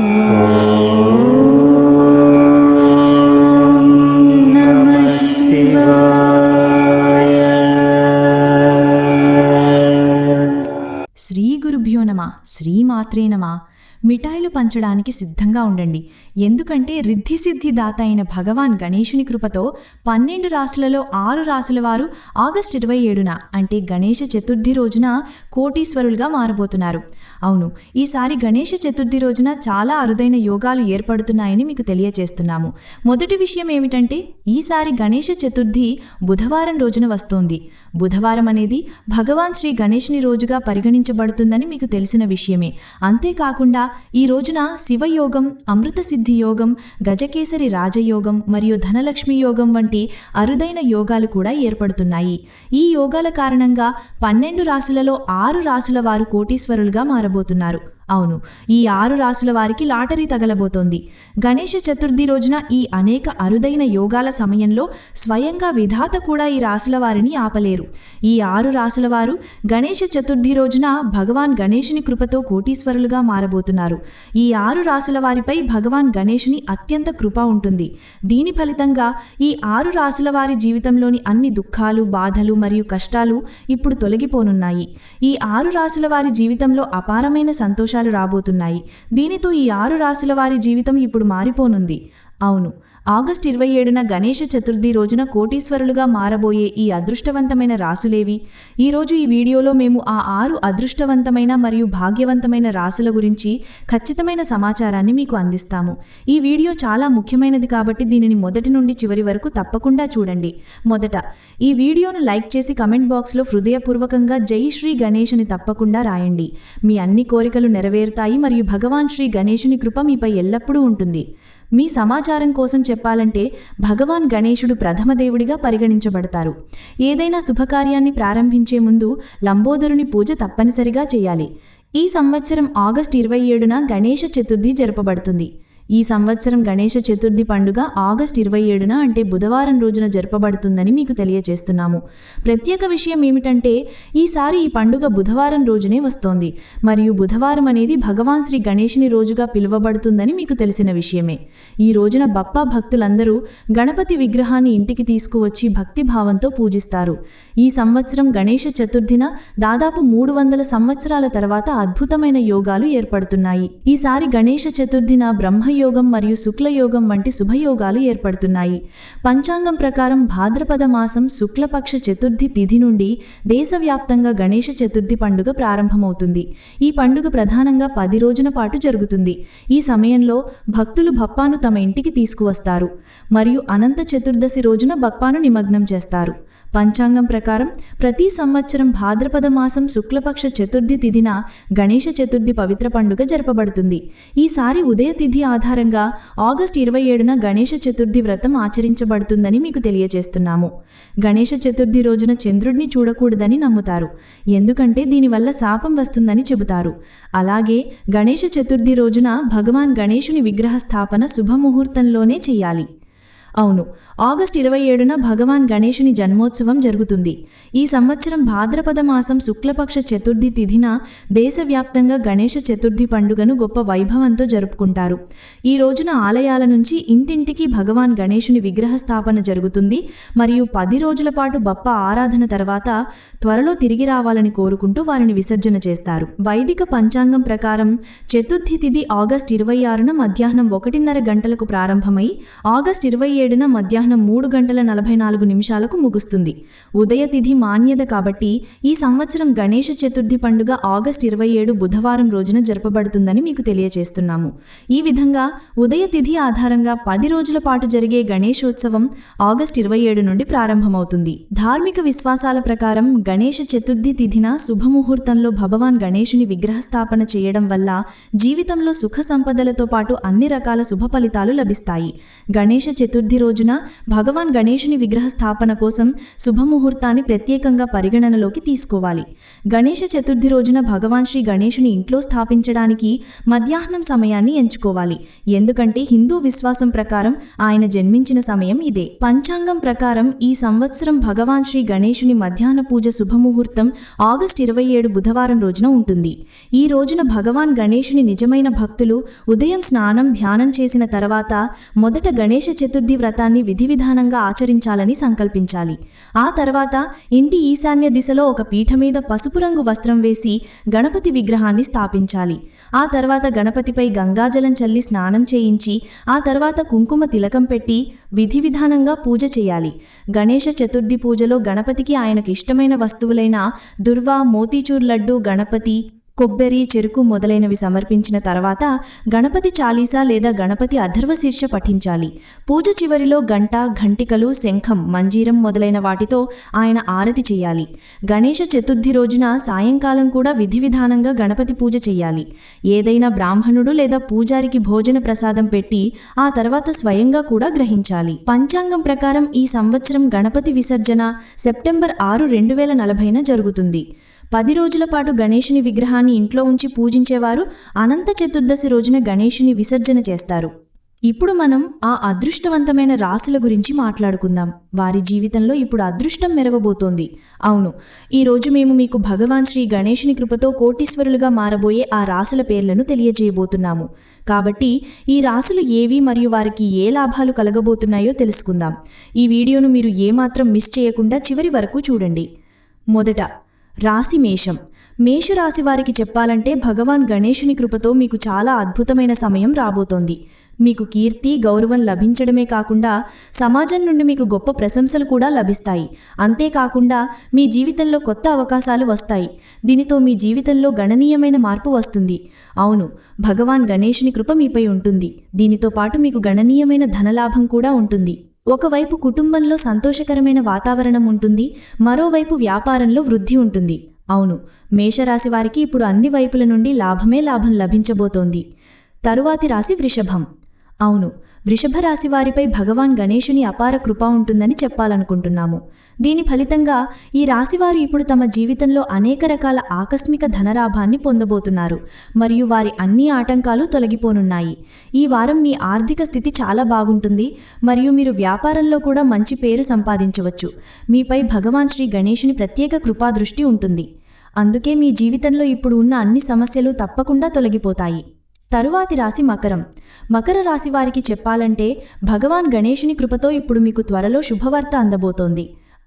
నమః శ్రీ గురుభ్యో నమ శ్రీమాత్రే నమ. మిఠాయిలు పంచడానికి సిద్ధంగా ఉండండి. ఎందుకంటే రిద్ధి సిద్ధి దాత అయిన భగవాన్ గణేశుని కృపతో పన్నెండు రాసులలో ఆరు రాసుల వారు ఆగస్టు ఇరవై ఏడున అంటే గణేష చతుర్థి రోజున కోటీశ్వరులుగా మారబోతున్నారు. అవును ఈసారి గణేష చతుర్థి రోజున చాలా అరుదైన యోగాలు ఏర్పడుతున్నాయని మీకు తెలియచేస్తున్నాము. మొదటి విషయం ఏమిటంటే ఈసారి గణేష చతుర్థి బుధవారం రోజున వస్తోంది. బుధవారం అనేది భగవాన్ శ్రీ గణేష్ని రోజుగా పరిగణించబడుతుందని మీకు తెలిసిన విషయమే. అంతేకాకుండా ఈ రోజున శివయోగం అమృత సిద్ధి యోగం గజకేసరి రాజయోగం మరియు ధనలక్ష్మి యోగం వంటి అరుదైన యోగాలు కూడా ఏర్పడుతున్నాయి. ఈ యోగాల కారణంగా పన్నెండు రాసులలో ఆరు రాసుల వారు కోటీశ్వరులుగా మారబోతున్నారు. మారబోతున్నారు అవును ఈ ఆరు రాసుల వారికి లాటరీ తగలబోతోంది. గణేష చతుర్థి రోజున ఈ అనేక అరుదైన యోగాల సమయంలో స్వయంగా విధాత కూడా ఈ రాసుల వారిని ఆపలేరు. ఈ ఆరు రాసుల వారు గణేష చతుర్థి రోజున భగవాన్ గణేషుని కృపతో కోటీశ్వరులుగా మారబోతున్నారు. ఈ ఆరు రాసుల వారిపై భగవాన్ గణేషుని అత్యంత కృప ఉంటుంది. దీని ఫలితంగా ఈ ఆరు రాసుల వారి జీవితంలోని అన్ని దుఃఖాలు బాధలు మరియు కష్టాలు ఇప్పుడు తొలగిపోనున్నాయి. ఈ ఆరు రాసుల వారి జీవితంలో అపారమైన సంతోషాలు రాబోతున్నాయి. దీనితో ఈ ఆరు రాసుల వారి జీవితం ఇప్పుడు మారిపోనుంది. అవును ఆగస్టు ఇరవై ఏడున గణేష చతుర్థి రోజున కోటీశ్వరులుగా మారబోయే ఈ అదృష్టవంతమైన రాసులేవి. ఈరోజు ఈ వీడియోలో మేము ఆ ఆరు అదృష్టవంతమైన మరియు భాగ్యవంతమైన రాసుల గురించి ఖచ్చితమైన సమాచారాన్ని మీకు అందిస్తాము. ఈ వీడియో చాలా ముఖ్యమైనది కాబట్టి దీనిని మొదటి నుండి చివరి వరకు తప్పకుండా చూడండి. మొదట ఈ వీడియోను లైక్ చేసి కమెంట్ బాక్స్లో హృదయపూర్వకంగా జై శ్రీ గణేష్ అని తప్పకుండా రాయండి. మీ అన్ని కోరికలు నెరవేరుతాయి మరియు భగవాన్ శ్రీ గణేషుని కృప మీపై ఎల్లప్పుడూ ఉంటుంది. మీ సమాచారం కోసం చెప్పాలంటే భగవాన్ గణేశుడు ప్రథమ దేవుడిగా పరిగణించబడతారు. ఏదైనా శుభకార్యాన్ని ప్రారంభించే ముందు లంబోదరుని పూజ తప్పనిసరిగా చేయాలి. ఈ సంవత్సరం ఆగస్టు ఇరవై ఏడున గణేష చతుర్థి జరపబడుతుంది. ఈ సంవత్సరం గణేష చతుర్థి పండుగ ఆగస్ట్ ఇరవై ఏడున అంటే బుధవారం రోజున జరపబడుతుందని మీకు తెలియజేస్తున్నాము ప్రత్యేక విషయం ఏమిటంటే ఈసారి ఈ పండుగ బుధవారం రోజునే వస్తోంది. మరియు బుధవారం అనేది భగవాన్ శ్రీ గణేషుని రోజుగా పిలువబడుతుందని మీకు తెలిసిన విషయమే. ఈ రోజున బప్పా భక్తులందరూ గణపతి విగ్రహాన్ని ఇంటికి తీసుకువచ్చి భక్తిభావంతో పూజిస్తారు. ఈ సంవత్సరం గణేష చతుర్థిన దాదాపు మూడు వందల సంవత్సరాల తర్వాత అద్భుతమైన యోగాలు ఏర్పడుతున్నాయి. ఈసారి గణేష చతుర్థిన బ్రహ్మ బ్రహ్మయోగం మరియు శుక్లయోగం వంటి శుభయోగాలు ఏర్పడుతున్నాయి. పంచాంగం ప్రకారం భాద్రపద మాసం శుక్లపక్ష చతుర్థి తిథి నుండి దేశవ్యాప్తంగా గణేష చతుర్థి పండుగ ప్రారంభమవుతుంది. ఈ పండుగ ప్రధానంగా పది రోజుల పాటు జరుగుతుంది. ఈ సమయంలో భక్తులు భప్పాను తమ ఇంటికి తీసుకువస్తారు. మరియు అనంత చతుర్దశి రోజున బప్పాను నిమగ్నం చేస్తారు. పంచాంగం ప్రకారం ప్రతి సంవత్సరం భాద్రపద మాసం శుక్లపక్ష చతుర్థి తిథిన గణేష చతుర్థి పవిత్ర పండుగ జరపబడుతుంది. ఈసారి ఉదయ తిథి ఆధారంగా ఆగస్టు ఇరవై ఏడున గణేష చతుర్థి వ్రతం ఆచరించబడుతుందని మీకు తెలియజేస్తున్నాము. గణేష చతుర్థి రోజున చంద్రుడిని చూడకూడదని నమ్ముతారు. ఎందుకంటే దీనివల్ల శాపం వస్తుందని చెబుతారు. అలాగే గణేష చతుర్థి రోజున భగవాన్ గణేశుని విగ్రహ స్థాపన శుభముహూర్తంలోనే చెయ్యాలి అవును. ఆగస్ట్ ఇరవై ఏడున భగవాన్ గణేశుని జన్మోత్సవం జరుగుతుంది. ఈ సంవత్సరం భాద్రపద మాసం శుక్లపక్ష చతుర్థి తిథిన దేశవ్యాప్తంగా గణేష చతుర్థి పండుగను గొప్ప వైభవంతో జరుపుకుంటారు. ఈ రోజున ఆలయాల నుంచి ఇంటింటికి భగవాన్ గణేశుని విగ్రహ స్థాపన జరుగుతుంది. మరియు పది రోజుల పాటు బప్ప ఆరాధన తర్వాత త్వరలో తిరిగి రావాలని కోరుకుంటూ వారిని విసర్జన చేస్తారు. వైదిక పంచాంగం ప్రకారం చతుర్థి తిథి ఆగస్ట్ ఇరవై ఆరున మధ్యాహ్నం ఒకటిన్నర గంటలకు ప్రారంభమై ఆగస్ట్ ఇరవై ఏడున మధ్యాహ్నం మూడు గంటల నలభై నాలుగు నిమిషాలకు ముగుస్తుంది. ఉదయతిథి మాన్యత కాబట్టి ఈ సంవత్సరం గణేష చతుర్థి పండుగ ఆగస్టు ఇరవై ఏడు బుధవారం రోజున జరపబడుతుందని మీకు తెలియజేస్తున్నాము. ఈ విధంగా ఉదయతిథి ఆధారంగా పది రోజుల పాటు జరిగే గణేశోత్సవం ఆగస్టు ఇరవై ఏడు నుండి ప్రారంభమవుతుంది. ధార్మిక విశ్వాసాల ప్రకారం గణేష చతుర్థి తిథిన శుభముహూర్తంలో భగవాన్ గణేశుని విగ్రహ స్థాపన చేయడం వల్ల జీవితంలో సుఖ సంపదలతో పాటు అన్ని రకాల శుభ ఫలితాలు లభిస్తాయి. గణేష చతుర్థి చతుర్థి రోజున భగవాన్ గణేశుని విగ్రహ స్థాపన కోసం శుభముహూర్తాన్ని ప్రత్యేకంగా పరిగణనలోకి తీసుకోవాలి. గణేష చతుర్థి రోజున భగవాన్ శ్రీ గణేశుని ఇంట్లో స్థాపించడానికి మధ్యాహ్నం సమయాన్ని ఎంచుకోవాలి. ఎందుకంటే హిందూ విశ్వాసం ప్రకారం ఆయన జన్మించిన సమయం ఇదే. పంచాంగం ప్రకారం ఈ సంవత్సరం భగవాన్ శ్రీ గణేశుని మధ్యాహ్న పూజ శుభముహూర్తం ఆగస్టు ఇరవై ఏడు బుధవారం రోజున ఉంటుంది. ఈ రోజున భగవాన్ గణేశుని నిజమైన భక్తులు ఉదయం స్నానం ధ్యానం చేసిన తర్వాత మొదట గణేష చతుర్థి వ్రతాన్ని విధి విధానంగా ఆచరించాలని సంకల్పించాలి. ఆ తర్వాత ఇంటి ఈశాన్య దిశలో ఒక పీఠ మీద పసుపు రంగు వస్త్రం వేసి గణపతి విగ్రహాన్ని స్థాపించాలి. ఆ తర్వాత గణపతిపై గంగాజలం చల్లి స్నానం చేయించి ఆ తర్వాత కుంకుమ తిలకం పెట్టి విధి విధానంగా పూజ చేయాలి. గణేష చతుర్థి పూజలో గణపతికి ఆయనకు ఇష్టమైన వస్తువులైన దుర్వా మోతీచూర్ లడ్డు గణపతి కొబ్బరి చెరుకు మొదలైనవి సమర్పించిన తర్వాత గణపతి చాలీసా లేదా గణపతి అధర్వశీర్ష పఠించాలి. పూజ చివరిలో గంట ఘంటికలు శంఖం మంజీరం మొదలైన వాటితో ఆయన ఆరతి చేయాలి. గణేష చతుర్థి రోజున సాయంకాలం కూడా విధి విధానంగా గణపతి పూజ చేయాలి. ఏదైనా బ్రాహ్మణుడు లేదా పూజారికి భోజన ప్రసాదం పెట్టి ఆ తర్వాత స్వయంగా కూడా గ్రహించాలి. పంచాంగం ప్రకారం ఈ సంవత్సరం గణపతి విసర్జన సెప్టెంబర్ ఆరు రెండు వేల నలభైన జరుగుతుంది. పది రోజుల పాటు గణేషుని విగ్రహాన్ని ఇంట్లో ఉంచి పూజించేవారు అనంత చతుర్దశి రోజున గణేషుని విసర్జన చేస్తారు. ఇప్పుడు మనం ఆ అదృష్టవంతమైన రాసుల గురించి మాట్లాడుకుందాం. వారి జీవితంలో ఇప్పుడు అదృష్టం మెరవబోతోంది. అవును ఈ రోజు మేము మీకు భగవాన్ శ్రీ గణేషుని కృపతో కోటీశ్వరులుగా మారబోయే ఆ రాసుల పేర్లను తెలియజేయబోతున్నాము. కాబట్టి ఈ రాసులు ఏవి మరియు వారికి ఏ లాభాలు కలగబోతున్నాయో తెలుసుకుందాం. ఈ వీడియోను మీరు ఏమాత్రం మిస్ చేయకుండా చివరి వరకు చూడండి. మొదట రాశి మేషం. మేషరాశి వారికి చెప్పాలంటే భగవాన్ గణేశుని కృపతో మీకు చాలా అద్భుతమైన సమయం రాబోతోంది. మీకు కీర్తి గౌరవం లభించడమే కాకుండా సమాజం నుండి మీకు గొప్ప ప్రశంసలు కూడా లభిస్తాయి. అంతేకాకుండా మీ జీవితంలో కొత్త అవకాశాలు వస్తాయి. దీనితో మీ జీవితంలో గణనీయమైన మార్పు వస్తుంది. అవును భగవాన్ గణేశుని కృప మీపై ఉంటుంది. దీనితో పాటు మీకు గణనీయమైన ధనలాభం కూడా ఉంటుంది. ఒకవైపు కుటుంబంలో సంతోషకరమైన వాతావరణం ఉంటుంది మరోవైపు వ్యాపారంలో వృద్ధి ఉంటుంది. అవును మేషరాశి వారికి ఇప్పుడు అన్ని వైపుల నుండి లాభమే లాభం లభించబోతోంది. తరువాతి రాశి వృషభం. అవును వృషభ రాశి వారిపై భగవాన్ గణేశుని అపార కృప ఉంటుందని చెప్పాలనుకుంటున్నాము. దీని ఫలితంగా ఈ రాశివారు ఇప్పుడు తమ జీవితంలో అనేక రకాల ఆకస్మిక ధనలాభాన్ని పొందబోతున్నారు. మరియు వారి అన్ని ఆటంకాలు తొలగిపోనున్నాయి. ఈ వారం మీ ఆర్థిక స్థితి చాలా బాగుంటుంది. మరియు మీరు వ్యాపారంలో కూడా మంచి పేరు సంపాదించవచ్చు. మీపై భగవాన్ శ్రీ గణేశుని ప్రత్యేక కృపాదృష్టి ఉంటుంది. అందుకే మీ జీవితంలో ఇప్పుడు ఉన్న అన్ని సమస్యలు తప్పకుండా తొలగిపోతాయి. తరువాతి రాశి మకరం. మకర రాశి వారికి చెప్పాలంటే భగవాన్ గణేశుని కృపతో ఇప్పుడు మీకు త్వరలో శుభవార్త అందబోతోంది.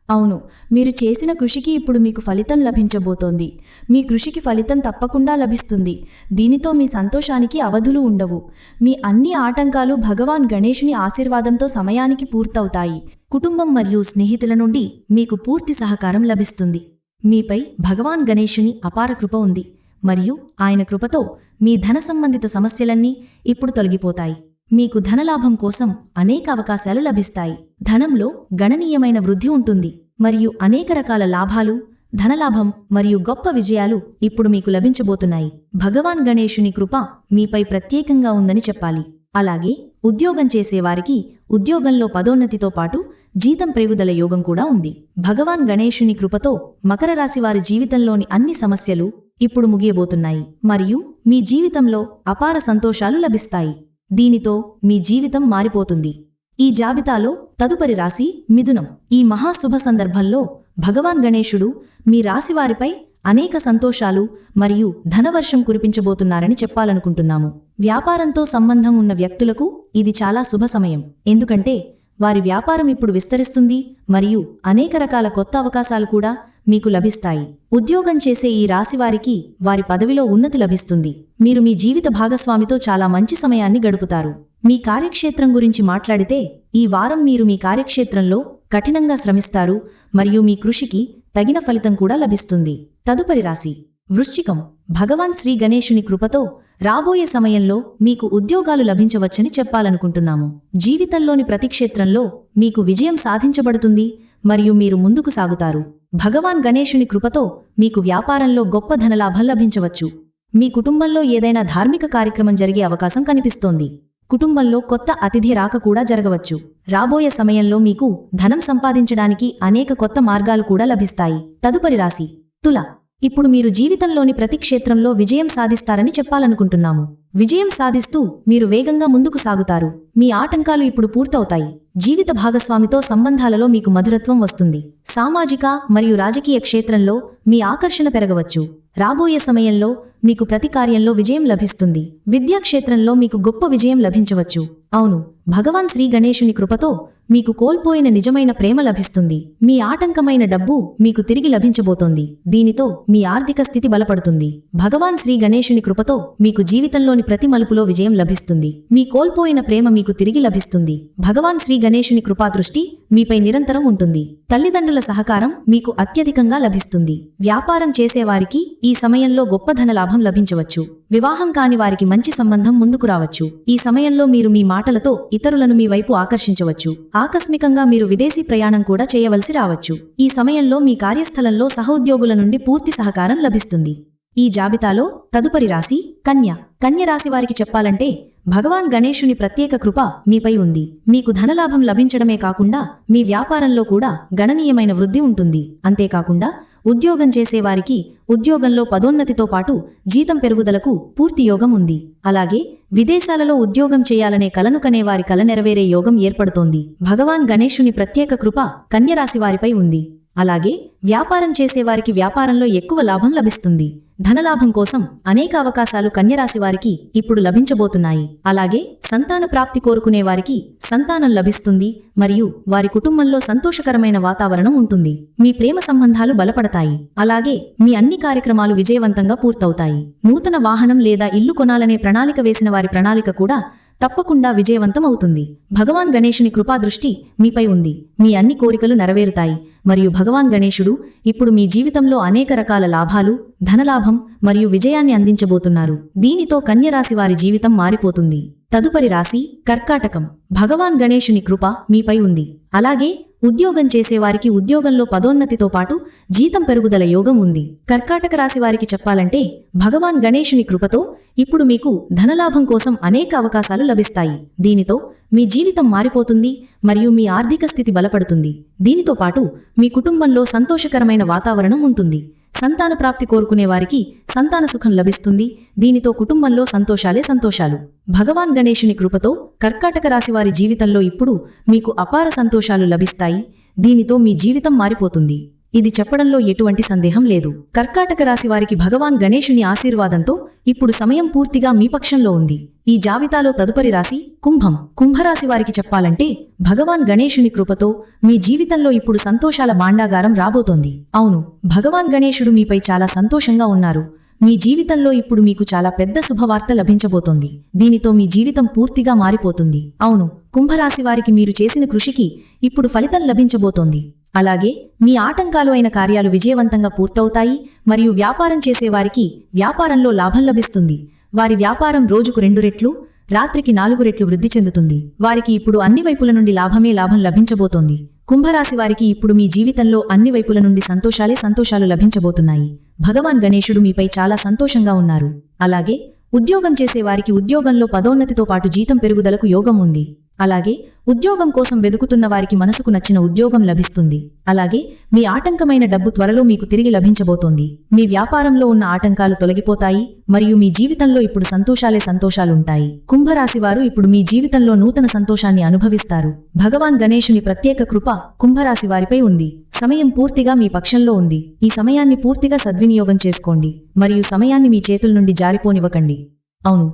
అవును మీరు చేసిన కృషికి ఇప్పుడు మీకు ఫలితం లభించబోతోంది. మీ కృషికి ఫలితం తప్పకుండా లభిస్తుంది. దీనితో మీ సంతోషానికి అవధులు ఉండవు. మీ అన్ని ఆటంకాలు భగవాన్ గణేశుని ఆశీర్వాదంతో సమయానికి పూర్తవుతాయి. కుటుంబం మరియు స్నేహితుల నుండి మీకు పూర్తి సహకారం లభిస్తుంది. మీపై భగవాన్ గణేశుని అపార కృప ఉంది. మరియు ఆయన కృపతో మీ ధన సంబంధిత సమస్యలన్నీ ఇప్పుడు తొలగిపోతాయి. మీకు ధనలాభం కోసం అనేక అవకాశాలు లభిస్తాయి. ధనంలో గణనీయమైన వృద్ధి ఉంటుంది. మరియు అనేక రకాల లాభాలు ధనలాభం మరియు గొప్ప విజయాలు ఇప్పుడు మీకు లభించబోతున్నాయి. భగవాన్ గణేశుని కృప మీపై ప్రత్యేకంగా ఉందని చెప్పాలి. అలాగే ఉద్యోగం చేసేవారికి ఉద్యోగంలో పదోన్నతితో పాటు జీతం పెరుగుదల యోగం కూడా ఉంది. భగవాన్ గణేషుని కృపతో మకర రాశి వారి జీవితంలోని అన్ని సమస్యలు ఇప్పుడు ముగియబోతున్నాయి. మరియు మీ జీవితంలో అపార సంతోషాలు లభిస్తాయి. దీనితో మీ జీవితం మారిపోతుంది. ఈ జాబితాలో తదుపరి రాశి మిథునం. ఈ మహాశుభ సందర్భంలో భగవాన్ గణేశుడు మీ రాశివారిపై అనేక సంతోషాలు మరియు ధనవర్షం కురిపించబోతున్నారని చెప్పాలనుకుంటున్నాము. వ్యాపారంతో సంబంధం ఉన్న వ్యక్తులకు ఇది చాలా శుభ సమయం. ఎందుకంటే వారి వ్యాపారం ఇప్పుడు విస్తరిస్తుంది మరియు అనేక రకాల కొత్త అవకాశాలు కూడా మీకు లభిస్తాయి. ఉద్యోగం చేసే ఈ రాశివారికి వారి పదవిలో ఉన్నతి లభిస్తుంది. మీరు మీ జీవిత భాగస్వామితో చాలా మంచి సమయాన్ని గడుపుతారు. మీ కార్యక్షేత్రం గురించి మాట్లాడితే ఈ వారం మీరు మీ కార్యక్షేత్రంలో కఠినంగా శ్రమిస్తారు మరియు మీ కృషికి తగిన ఫలితం కూడా లభిస్తుంది. తదుపరి రాశి. వృశ్చికం. భగవాన్ శ్రీ గణేశుని కృపతో రాబోయే సమయంలో మీకు ఉద్యోగాలు లభించవచ్చని చెప్పాలనుకుంటున్నాము. జీవితంలోని ప్రతి క్షేత్రంలో మీకు విజయం సాధించబడుతుంది. మరియు మీరు ముందుకు సాగుతారు. భగవాన్ గణేశుని కృపతో మీకు వ్యాపారంలో గొప్ప ధనలాభం లభించవచ్చు. మీ కుటుంబంలో ఏదైనా ధార్మిక కార్యక్రమం జరిగే అవకాశం కనిపిస్తోంది. కుటుంబంలో కొత్త అతిథి రాక కూడా జరగవచ్చు. రాబోయే సమయంలో మీకు ధనం సంపాదించడానికి అనేక కొత్త మార్గాలు కూడా లభిస్తాయి. తదుపరి రాశి తుల. ఇప్పుడు మీరు జీవితంలోని ప్రతి క్షేత్రంలో విజయం సాధిస్తారని చెప్పాలనుకుంటున్నాము. విజయం సాధిస్తూ మీరు వేగంగా ముందుకు సాగుతారు. మీ ఆటంకాలు ఇప్పుడు పూర్తవుతాయి. జీవిత భాగస్వామితో సంబంధాలలో మీకు మధురత్వం వస్తుంది. సామాజిక మరియు రాజకీయ క్షేత్రంలో మీ ఆకర్షణ పెరగవచ్చు. రాబోయే సమయంలో మీకు ప్రతి కార్యంలో విజయం లభిస్తుంది. విద్యా క్షేత్రంలో మీకు గొప్ప విజయం లభించవచ్చు. అవును భగవాన్ శ్రీ గణేశుని కృపతో మీకు కోల్పోయిన నిజమైన ప్రేమ లభిస్తుంది. మీ ఆటంకమైన డబ్బు మీకు తిరిగి లభించబోతోంది. దీనితో మీ ఆర్థిక స్థితి బలపడుతుంది. భగవాన్ శ్రీ గణేశుని కృపతో మీకు జీవితంలోని ప్రతి మలుపులో విజయం లభిస్తుంది. మీ కోల్పోయిన ప్రేమ మీకు తిరిగి లభిస్తుంది. భగవాన్ శ్రీ గణేశుని కృపాదృష్టి మీపై నిరంతరం ఉంటుంది. తల్లిదండ్రుల సహకారం మీకు అత్యధికంగా లభిస్తుంది. వ్యాపారం చేసేవారికి ఈ సమయంలో గొప్ప ధనలాభం లభించవచ్చు. వివాహం కాని వారికి మంచి సంబంధం ముందుకు రావచ్చు. ఈ సమయంలో మీరు మీ మాటలతో ఇతరులను మీ వైపు ఆకర్షించవచ్చు. ఆకస్మికంగా మీరు విదేశీ ప్రయాణం కూడా చేయవలసి రావచ్చు. ఈ సమయంలో మీ కార్యస్థలంలో సహోద్యోగుల నుండి పూర్తి సహకారం లభిస్తుంది. ఈ జాబితాలో తదుపరి రాశి కన్య. కన్య రాశి వారికి చెప్పాలంటే భగవాన్ గణేశుని ప్రత్యేక కృప మీపై ఉంది. మీకు ధనలాభం లభించడమే కాకుండా మీ వ్యాపారంలో కూడా గణనీయమైన వృద్ధి ఉంటుంది. అంతేకాకుండా ఉద్యోగం చేసేవారికి ఉద్యోగంలో పదోన్నతితో పాటు జీతం పెరుగుదలకు పూర్తి యోగం ఉంది. అలాగే విదేశాలలో ఉద్యోగం చేయాలనే కలను కనేవారి కల నెరవేరే యోగం ఏర్పడుతోంది. భగవాన్ గణేశుని ప్రత్యేక కృప కన్యరాశి వారిపై ఉంది. అలాగే వ్యాపారం చేసేవారికి వ్యాపారంలో ఎక్కువ లాభం లభిస్తుంది. ధనలాభం కోసం అనేక అవకాశాలు కన్యరాశి వారికి ఇప్పుడు లభించబోతున్నాయి. అలాగే సంతాన ప్రాప్తి కోరుకునే వారికి సంతానం లభిస్తుంది మరియు వారి కుటుంబంలో సంతోషకరమైన వాతావరణం ఉంటుంది. మీ ప్రేమ సంబంధాలు బలపడతాయి. అలాగే మీ అన్ని కార్యక్రమాలు విజయవంతంగా పూర్తవుతాయి. నూతన వాహనం లేదా ఇల్లు కొనాలనే ప్రణాళిక వేసిన వారి ప్రణాళిక కూడా తప్పకుండా విజయవంతం అవుతుంది భగవాన్ గణేశుని కృపాదృష్టి మీపై ఉంది. మీ అన్ని కోరికలు నెరవేరుతాయి. మరియు భగవాన్ గణేశుడు ఇప్పుడు మీ జీవితంలో అనేక రకాల లాభాలు ధనలాభం మరియు విజయాన్ని అందించబోతున్నారు. దీనితో కన్యరాశి వారి జీవితం మారిపోతుంది. తదుపరి రాశి కర్కాటకం. భగవాన్ గణేశుని కృప మీపై ఉంది. అలాగే ఉద్యోగం చేసేవారికి ఉద్యోగంలో పదోన్నతితో పాటు జీతం పెరుగుదల యోగం ఉంది. కర్కాటక రాశి వారికి చెప్పాలంటే భగవాన్ గణేషుని కృపతో ఇప్పుడు మీకు ధనలాభం కోసం అనేక అవకాశాలు లభిస్తాయి. దీనితో మీ జీవితం మారిపోతుంది మరియు మీ ఆర్థిక స్థితి బలపడుతుంది. దీనితో పాటు మీ కుటుంబంలో సంతోషకరమైన వాతావరణం ఉంటుంది. సంతాన ప్రాప్తి కోరుకునే వారికి సంతాన సుఖం లభిస్తుంది. దీనితో కుటుంబంలో సంతోషాలే సంతోషాలు. భగవాన్ గణేశుని కృపతో కర్కాటక రాశివారి జీవితంలో ఇప్పుడు మీకు అపార సంతోషాలు లభిస్తాయి. దీనితో మీ జీవితం మారిపోతుంది. ఇది చెప్పడంలో ఎటువంటి సందేహం లేదు. కర్కాటక రాశి వారికి భగవాన్ గణేశుని ఆశీర్వాదంతో ఇప్పుడు సమయం పూర్తిగా మీ పక్షంలో ఉంది. ఈ జాబితాలో తదుపరి రాశి కుంభం. కుంభరాశి వారికి చెప్పాలంటే భగవాన్ గణేశుని కృపతో మీ జీవితంలో ఇప్పుడు సంతోషాల భాండాగారం రాబోతోంది. అవును భగవాన్ గణేశుడు మీపై చాలా సంతోషంగా ఉన్నారు. మీ జీవితంలో ఇప్పుడు మీకు చాలా పెద్ద శుభవార్త లభించబోతోంది. దీనితో మీ జీవితం పూర్తిగా మారిపోతుంది. అవును కుంభరాశి వారికి మీరు చేసిన కృషికి ఇప్పుడు ఫలితం లభించబోతోంది. అలాగే మీ ఆటంకాలు అయిన కార్యాలు విజయవంతంగా పూర్తవుతాయి మరియు వ్యాపారం చేసేవారికి వ్యాపారంలో లాభం లభిస్తుంది. వారి వ్యాపారం రోజుకు రెండు రెట్లు రాత్రికి నాలుగు రెట్లు వృద్ధి చెందుతుంది. వారికి ఇప్పుడు అన్ని వైపుల నుండి లాభమే లాభం లభించబోతోంది. కుంభరాశి వారికి ఇప్పుడు మీ జీవితంలో అన్ని వైపుల నుండి సంతోషాలే సంతోషాలు లభించబోతున్నాయి. భగవాన్ గణేశుడు మీపై చాలా సంతోషంగా ఉన్నారు. అలాగే ఉద్యోగం చేసేవారికి ఉద్యోగంలో పదోన్నతితో పాటు జీతం పెరుగుదలకు యోగం ఉంది. అలాగే ఉద్యోగం కోసం వెదుకుతున్న వారికి మనసుకు నచ్చిన ఉద్యోగం లభిస్తుంది. అలాగే మీ ఆటంకమైన డబ్బు త్వరలో మీకు తిరిగి లభించబోతోంది. మీ వ్యాపారంలో ఉన్న ఆటంకాలు తొలగిపోతాయి మరియు మీ జీవితంలో ఇప్పుడు సంతోషాలే సంతోషాలుంటాయి. కుంభరాశి వారు ఇప్పుడు మీ జీవితంలో నూతన సంతోషాన్ని అనుభవిస్తారు. భగవాన్ గణేశుని ప్రత్యేక కృప కుంభరాశి వారిపై ఉంది. సమయం పూర్తిగా మీ పక్షంలో ఉంది. ఈ సమయాన్ని పూర్తిగా సద్వినియోగం చేసుకోండి మరియు సమయాన్ని మీ చేతుల నుండి జారిపోనివ్వకండి. అవును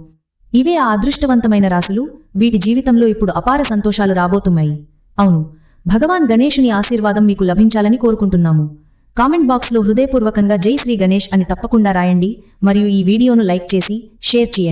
ఇవే ఆ అదృష్టవంతమైన రాసులు వీటి జీవితంలో ఇప్పుడు అపార సంతోషాలు రాబోతున్నాయి. అవును భగవాన్ గణేషుని ఆశీర్వాదం మీకు లభించాలని కోరుకుంటున్నాము. కామెంట్ బాక్స్లో హృదయపూర్వకంగా జై శ్రీ గణేష్ అని తప్పకుండా రాయండి. మరియు ఈ వీడియోను లైక్ చేసి షేర్ చేయండి.